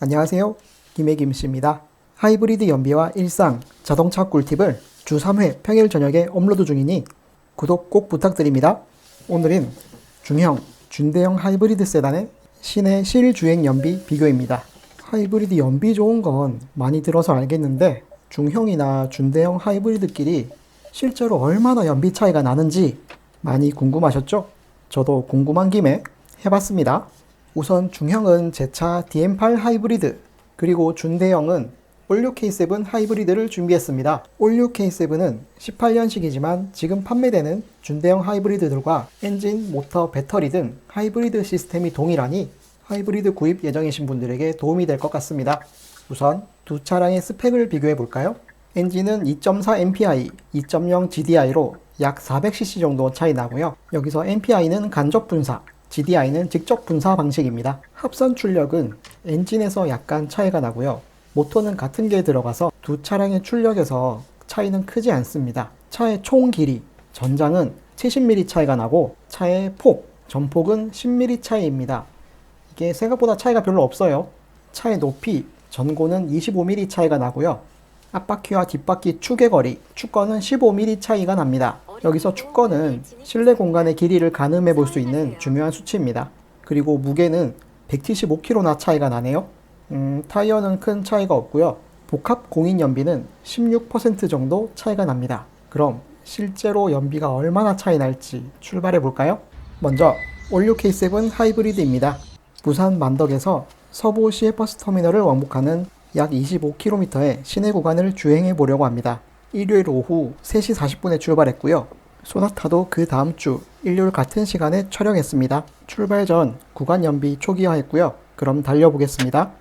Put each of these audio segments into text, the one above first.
안녕하세요. 김혜김 씨입니다. 하이브리드 연비와 일상 자동차 꿀팁을 주 3회 평일 저녁에 업로드 중이니 구독 꼭 부탁드립니다. 오늘은 중형, 준대형 하이브리드 세단의 시내 실주행 연비 비교입니다. 하이브리드 연비 좋은 건 많이 들어서 알겠는데 중형이나 준대형 하이브리드끼리 실제로 얼마나 연비 차이가 나는지 많이 궁금하셨죠? 저도 궁금한 김에 해봤습니다. 우선 중형은 제차 DM8 하이브리드, 그리고 준대형은 올류 K7 하이브리드를 준비했습니다. 올류 K7은 18년식이지만 지금 판매되는 준대형 하이브리드들과 엔진, 모터, 배터리 등 하이브리드 시스템이 동일하니 하이브리드 구입 예정이신 분들에게 도움이 될 것 같습니다. 우선 두 차량의 스펙을 비교해 볼까요? 엔진은 2.4 MPI, 2.0 GDI로 약 400cc 정도 차이 나고요. 여기서 MPI는 간접 분사, GDI는 직접 분사 방식입니다. 합선 출력은 엔진에서 약간 차이가 나고요. 모터는 같은 게 들어가서 두 차량의 출력에서 차이는 크지 않습니다. 차의 총 길이, 전장은 70mm 차이가 나고 차의 폭, 전폭은 10mm 차이입니다. 이게 생각보다 차이가 별로 없어요. 차의 높이, 전고는 25mm 차이가 나고요. 앞바퀴와 뒷바퀴 축의 거리, 축거는 15mm 차이가 납니다. 여기서 축거는 실내 공간의 길이를 가늠해 볼 수 있는 중요한 수치입니다. 그리고 무게는 175kg나 차이가 나네요. 음, 타이어는 큰 차이가 없고요. 복합 공인 연비는 16% 정도 차이가 납니다. 그럼 실제로 연비가 얼마나 차이 날지 출발해 볼까요? 먼저 올류 K7 하이브리드입니다. 부산 만덕에서 서부 시외버스 터미널을 왕복하는 약 25km의 시내 구간을 주행해 보려고 합니다. 일요일 오후 3시 40분에 출발했고요. 소나타도 그 다음 주 일요일 같은 시간에 촬영했습니다. 출발 전 구간 연비 초기화했고요. 그럼 달려보겠습니다.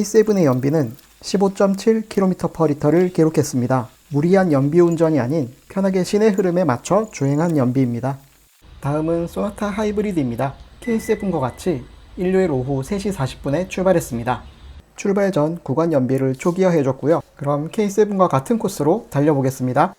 K7의 연비는 15.7km/L를 기록했습니다. 무리한 연비 운전이 아닌 편하게 시내 흐름에 맞춰 주행한 연비입니다. 다음은 소나타 하이브리드입니다. K7과 같이 일요일 오후 3시 40분에 출발했습니다. 출발 전 구간 연비를 초기화해줬고요. 그럼 K7과 같은 코스로 달려보겠습니다.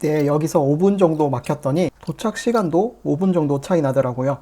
이때 여기서 5분 정도 막혔더니 도착 시간도 5분 정도 차이 나더라고요.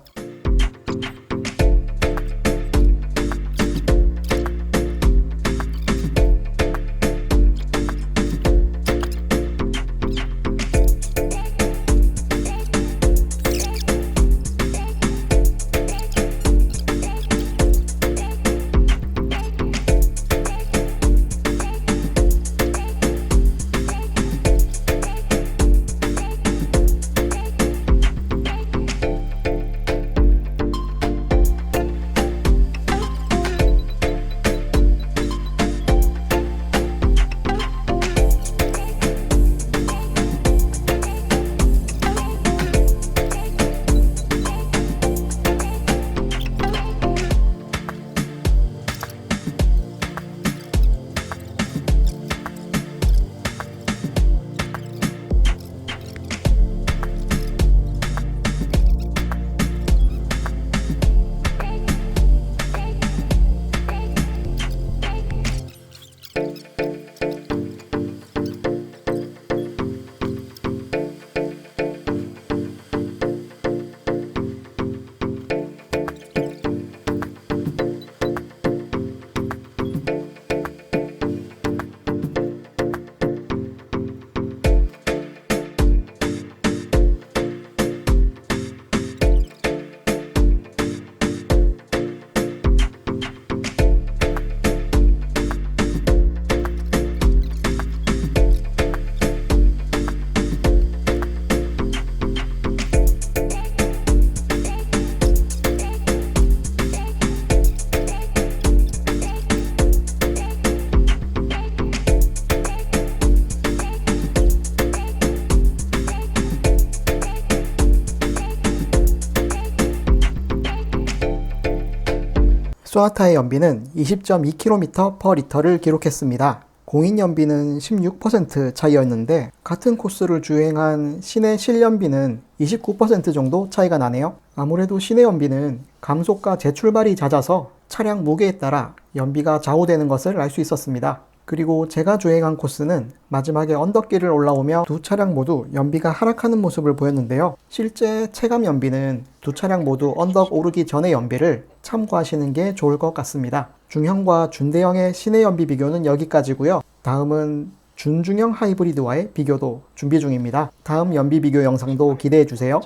소나타의 연비는 20.2km/L를 기록했습니다. 공인 연비는 16% 차이였는데 같은 코스를 주행한 시내 실연비는 29% 정도 차이가 나네요. 아무래도 시내 연비는 감속과 재출발이 잦아서 차량 무게에 따라 연비가 좌우되는 것을 알 수 있었습니다. 그리고 제가 주행한 코스는 마지막에 언덕길을 올라오며 두 차량 모두 연비가 하락하는 모습을 보였는데요. 실제 체감 연비는 두 차량 모두 언덕 오르기 전의 연비를 참고하시는 게 좋을 것 같습니다. 중형과 준대형의 시내 연비 비교는 여기까지고요. 다음은 준중형 하이브리드와의 비교도 준비 중입니다. 다음 연비 비교 영상도 기대해 주세요.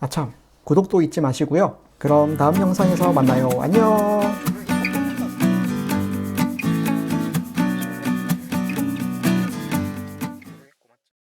아참, 구독도 잊지 마시고요. 그럼 다음 영상에서 만나요. 안녕!